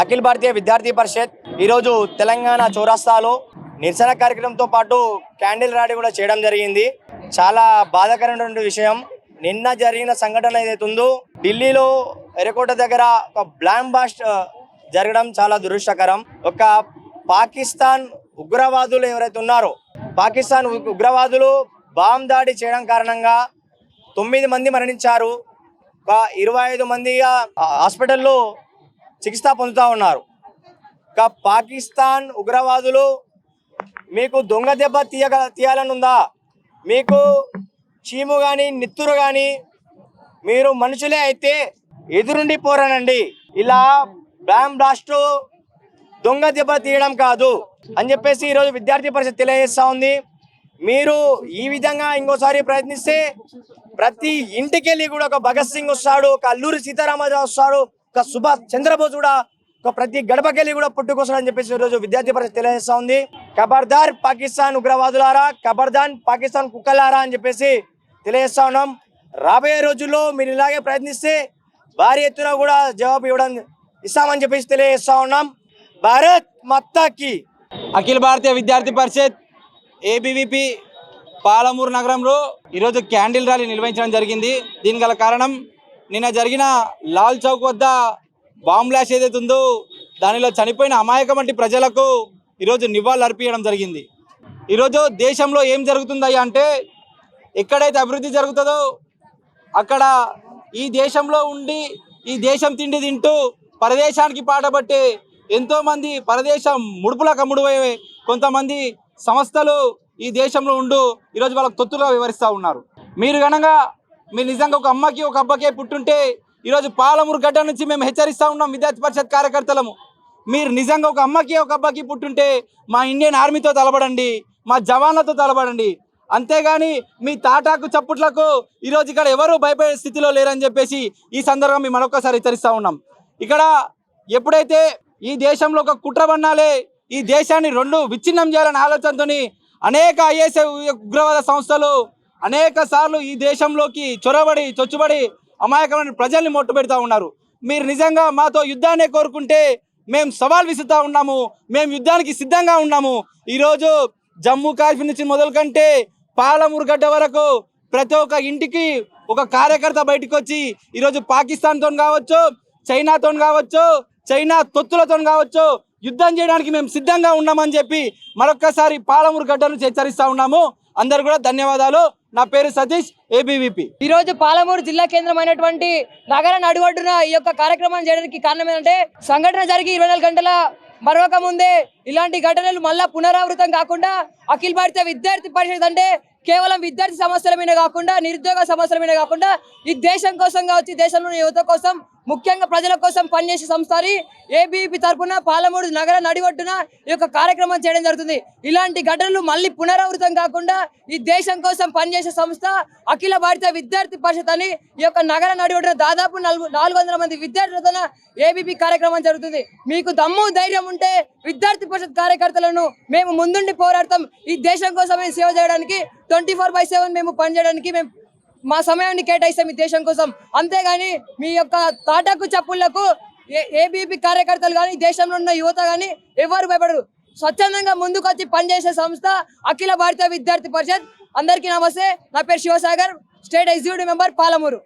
అఖిల భారతీయ విద్యార్థి పరిషత్ ఈరోజు తెలంగాణ చౌరస్తాలో నిరసన కార్యక్రమంతో పాటు క్యాండిల్ ర్యాలీ కూడా చేయడం జరిగింది. చాలా బాధాకరమైనటువంటి విషయం. నిన్న జరిగిన సంఘటన ఏదైతే ఉందో ఢిల్లీలో ఎర్రకోట దగ్గర ఒక బ్లాంక్ బాస్ట్ జరగడం చాలా దురదృష్టకరం. ఒక పాకిస్తాన్ ఉగ్రవాదులు ఎవరైతే ఉన్నారో పాకిస్తాన్ ఉగ్రవాదులు బాంబ్ దాడి చేయడం కారణంగా తొమ్మిది మంది మరణించారు. ఒక ఇరవై ఐదు మంది హాస్పిటల్లో చికిత్స పొందుతూ ఉన్నారు. ఒక పాకిస్తాన్ ఉగ్రవాదులు మీకు దొంగ దెబ్బ తీయగ తీయాలని ఉందా మీకు చీము కానీ నిత్తురు కానీ మీరు మనుషులే అయితే ఎదురుండి పోరానండి ఇలా బ్లామ్ బ్లాస్ట్ దొంగ దెబ్బ తీయడం కాదు అని చెప్పేసి ఈరోజు విద్యార్థి పరిషత్ తెలియజేస్తా ఉంది. మీరు ఈ విధంగా ఇంకోసారి ప్రయత్నిస్తే ప్రతి ఇంటికెళ్ళి కూడా ఒక భగత్ సింగ్ వస్తాడు ఒక అల్లూరి సీతారామరాజు వస్తాడు ఒక సుభాష్ చంద్రబోస్ కూడా ఒక ప్రతి గడపకెళ్ళి కూడా పుట్టుకొస్తాడని చెప్పేసి ఈరోజు విద్యార్థి పరిషత్ తెలియజేస్తా ఉంది. ఖబర్దార్ పాకిస్తాన్ ఉగ్రవాదులారా ఖబర్దాన్ పాకిస్తాన్ కుక్కలారా అని చెప్పేసి తెలియజేస్తా ఉన్నాం. రాబోయే రోజుల్లో మీరు ఇలాగే ప్రయత్నిస్తే భారీ ఎత్తున కూడా జవాబు ఇవ్వడం ఇస్తామని చెప్పేసి తెలియజేస్తా ఉన్నాం. భారత్ మత్తాకి అఖిల భారతీయ విద్యార్థి పరిషత్ ఏబీవీపీ పాలమూరు నగరంలో ఈరోజు క్యాండిల్ ర్యాలీ నిర్వహించడం జరిగింది. దీని గల కారణం నిన్న జరిగిన లాల్ చౌక్ వద్ద బాంబ్ బ్లాస్ట్ ఏదైతే ఉందో దానిలో చనిపోయిన అమాయకం వంటి ప్రజలకు ఈరోజు నివాళులు అర్పించడం జరిగింది. ఈరోజు దేశంలో ఏం జరుగుతుందయ్యా అంటే ఎక్కడైతే అభివృద్ధి జరుగుతుందో అక్కడ ఈ దేశంలో ఉండి ఈ దేశం తిండి తింటూ పరదేశానికి పాటబట్టే ఎంతోమంది పరదేశం ముడుపుల కమ్ముడుపోయే కొంతమంది సంస్థలు ఈ దేశంలో ఉండు ఈరోజు వాళ్ళకు తొత్తులుగా వివరిస్తూ ఉన్నారు. మీరు గనక మీరు నిజంగా ఒక అమ్మకి ఒక అబ్బకే పుట్టుంటే ఈరోజు పాలమూరు గడ్డ నుంచి మేము హెచ్చరిస్తూ ఉన్నాం విద్యార్థి పరిషత్ కార్యకర్తలము. మీరు నిజంగా ఒక అమ్మకి ఒక అబ్బాకి పుట్టుంటే మా ఇండియన్ ఆర్మీతో తలబడండి మా జవాన్లతో తలబడండి అంతేగాని మీ తాటాకు చప్పుట్లకు ఈరోజు ఇక్కడ ఎవరు భయపడే స్థితిలో లేరని చెప్పేసి ఈ సందర్భం మేము మరొకసారి హెచ్చరిస్తూ ఉన్నాం. ఇక్కడ ఎప్పుడైతే ఈ దేశంలో ఒక కుట్ర బన్నాలే ఈ దేశాన్ని రెండు విచ్ఛిన్నం చేయాలనే ఆలోచనతోని అనేక ఐఎస్ ఉగ్రవాద సంస్థలు అనేక సార్లు ఈ దేశంలోకి చొరబడి చొచ్చుబడి అమాయకమైన ప్రజల్ని మొట్టు పెడతా ఉన్నారు. మీరు నిజంగా మాతో యుద్ధాన్ని కోరుకుంటే మేము సవాల్ విసురుతా ఉన్నాము మేము యుద్ధానికి సిద్ధంగా ఉన్నాము. ఈరోజు జమ్మూ కాశ్మీర్ నుంచి మొదలుకంటే పాలమూరు గడ్డ వరకు ప్రతి ఒక్క ఇంటికి ఒక కార్యకర్త బయటకు వచ్చి ఈరోజు పాకిస్తాన్తో కావచ్చు చైనాతో కావచ్చు చైనా తొత్తులతో కావచ్చు యుద్ధం చేయడానికి మేము సిద్ధంగా ఉన్నామని చెప్పి మరొక్కసారి పాలమూరు గడ్డ హెచ్చరిస్తా ఉన్నాము. అందరు కూడా ధన్యవాదాలు. నా పేరు సతీష్ ఏబీవీపీ ఈ రోజు పాలమూరు జిల్లా కేంద్రమైనటువంటి నగర నడుగొడ్డున ఈ యొక్క కార్యక్రమం చేయడానికి కారణం ఏంటంటే సంఘటన జరిగి ఇరవై గంటల మరొక ముందే ఇలాంటి ఘటనలు మళ్ళా పునరావృతం కాకుండా అఖిల భారతీయ విద్యార్థి పరిషత్ అంటే కేవలం విద్యార్థి సమస్యల మీద కాకుండా నిరుద్యోగ సమస్యల మీద కాకుండా ఈ దేశం కోసం కావచ్చు దేశంలోని యువత కోసం ముఖ్యంగా ప్రజల కోసం పనిచేసే సంస్థ ఏబీపీ తరఫున పాలమూరు నగర నడివట్టున ఈ యొక్క కార్యక్రమం చేయడం జరుగుతుంది. ఇలాంటి ఘటనలు మళ్ళీ పునరావృతం కాకుండా ఈ దేశం కోసం పనిచేసే సంస్థ అఖిల భారత విద్యార్థి పరిషత్ అని ఈ యొక్క నగర నడివట్టున దాదాపు నాలుగు నాలుగు వందల మంది విద్యార్థులతో ఏబీపీ కార్యక్రమం జరుగుతుంది. మీకు దమ్ము ధైర్యం ఉంటే విద్యార్థి పరిషత్ కార్యకర్తలను మేము ముందుండి పోరాడతాం. ఈ దేశం కోసం సేవ చేయడానికి ట్వంటీ ఫోర్ బై సెవెన్ మేము పనిచేయడానికి మేము మా సమయాన్ని కేటాయిస్తాం ఈ దేశం కోసం. అంతేగాని మీ యొక్క తాటాకు చప్పుళ్ళకు ఏ ఏబీపీ కార్యకర్తలు కానీ దేశంలో ఉన్న యువత కానీ ఎవరు భయపడరు. స్వచ్ఛందంగా ముందుకు వచ్చి పనిచేసే సంస్థ అఖిల భారతీయ విద్యార్థి పరిషత్. అందరికీ నమస్తే. నా పేరు Shivasagar. State executive member Palamuru.